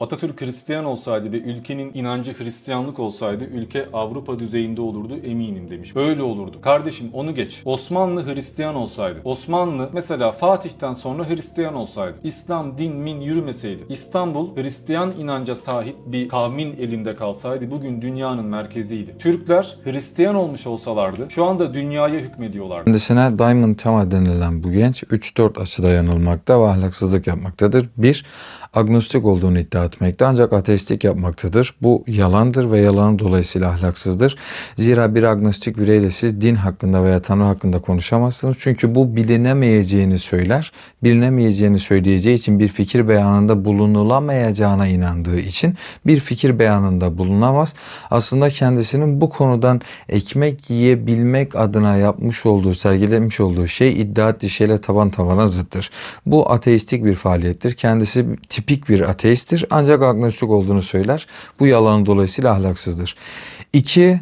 Atatürk Hristiyan olsaydı ve ülkenin inancı Hristiyanlık olsaydı ülke Avrupa düzeyinde olurdu eminim demiş. Böyle olurdu. Kardeşim onu geç. Osmanlı Hristiyan olsaydı. Osmanlı mesela Fatih'ten sonra Hristiyan olsaydı. İslam din min yürümeseydi. İstanbul Hristiyan inanca sahip bir kavmin elinde kalsaydı bugün dünyanın merkeziydi. Türkler Hristiyan olmuş olsalardı şu anda dünyaya hükmediyorlardı. Kendisine Diamond Tema denilen bu genç 3-4 açıda yanılmakta ve ahlaksızlık yapmaktadır. Bir, agnostik olduğunu iddia etmekte ancak ateistlik yapmaktadır. Bu yalandır ve yalanın dolayısıyla ahlaksızdır. Zira bir agnostik bireyle siz din hakkında veya Tanrı hakkında konuşamazsınız. Çünkü bu bilinemeyeceğini söyler. Bilinemeyeceğini söyleyeceği için bir fikir beyanında bulunulamayacağına inandığı için bir fikir beyanında bulunamaz. Aslında kendisinin bu konudan ekmek yiyebilmek adına yapmış olduğu, sergilemiş olduğu şey iddia ettiği şeyle taban tabana zıttır. Bu ateistik bir faaliyettir. Kendisi tipik bir ateisttir ancak agnostik olduğunu söyler. Bu yalanın dolayısıyla ahlaksızdır. İki,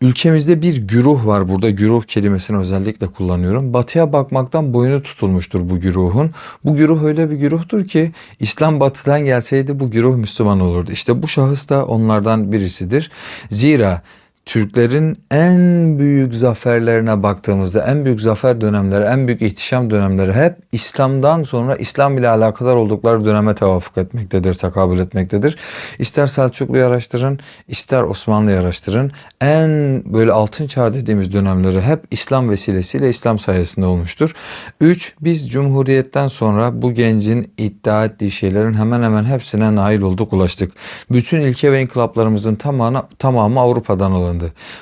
Ülkemizde bir güruh var burada. Güruh kelimesini özellikle kullanıyorum. Batıya bakmaktan boynu tutulmuştur bu güruhun. Bu güruh öyle bir güruhtur ki İslam batıdan gelseydi bu güruh Müslüman olurdu. İşte bu şahıs da onlardan birisidir. Zira Türklerin en büyük zaferlerine baktığımızda en büyük zafer dönemleri, en büyük ihtişam dönemleri hep İslam'dan sonra İslam ile alakadar oldukları döneme tevafuk etmektedir, takabül etmektedir. İster Selçuklu'yu araştırın, ister Osmanlı'yı araştırın. En böyle altın çağ dediğimiz dönemleri hep İslam vesilesiyle İslam sayesinde olmuştur. Üç, biz Cumhuriyet'ten sonra bu gencin iddia ettiği şeylerin hemen hemen hepsine nail olduk, ulaştık. Bütün ilke ve inkılaplarımızın tamamı, tamamı Avrupa'dan alındı.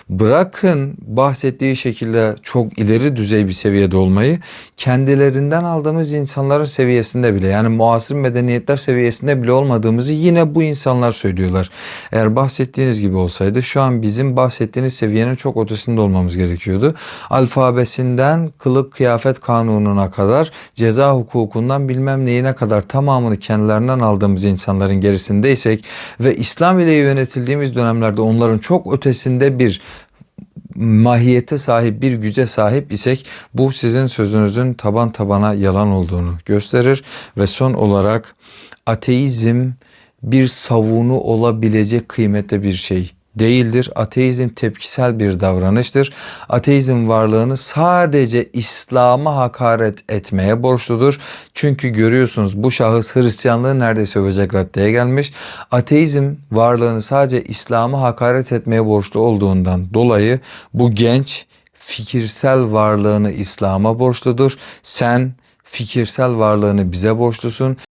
Bırakın bahsettiği şekilde çok ileri düzey bir seviyede olmayı kendilerinden aldığımız insanların seviyesinde bile yani muasır medeniyetler seviyesinde bile olmadığımızı yine bu insanlar söylüyorlar. Eğer bahsettiğiniz gibi olsaydı şu an bizim bahsettiğiniz seviyenin çok ötesinde olmamız gerekiyordu. Alfabesinden kılık kıyafet kanununa kadar ceza hukukundan bilmem neyine kadar tamamını kendilerinden aldığımız insanların gerisindeysek ve İslam ile yönetildiğimiz dönemlerde onların çok ötesinde bir mahiyete sahip bir güce sahip isek bu sizin sözünüzün taban tabana yalan olduğunu gösterir ve son olarak ateizm bir savunu olabilecek kıymette bir şey değildir. Ateizm tepkisel bir davranıştır. Ateizm varlığını sadece İslam'a hakaret etmeye borçludur. Çünkü görüyorsunuz bu şahıs Hristiyanlığı neredeyse övecek raddeye gelmiş. Ateizm varlığını sadece İslam'a hakaret etmeye borçlu olduğundan dolayı bu genç fikirsel varlığını İslam'a borçludur. Sen fikirsel varlığını bize borçlusun.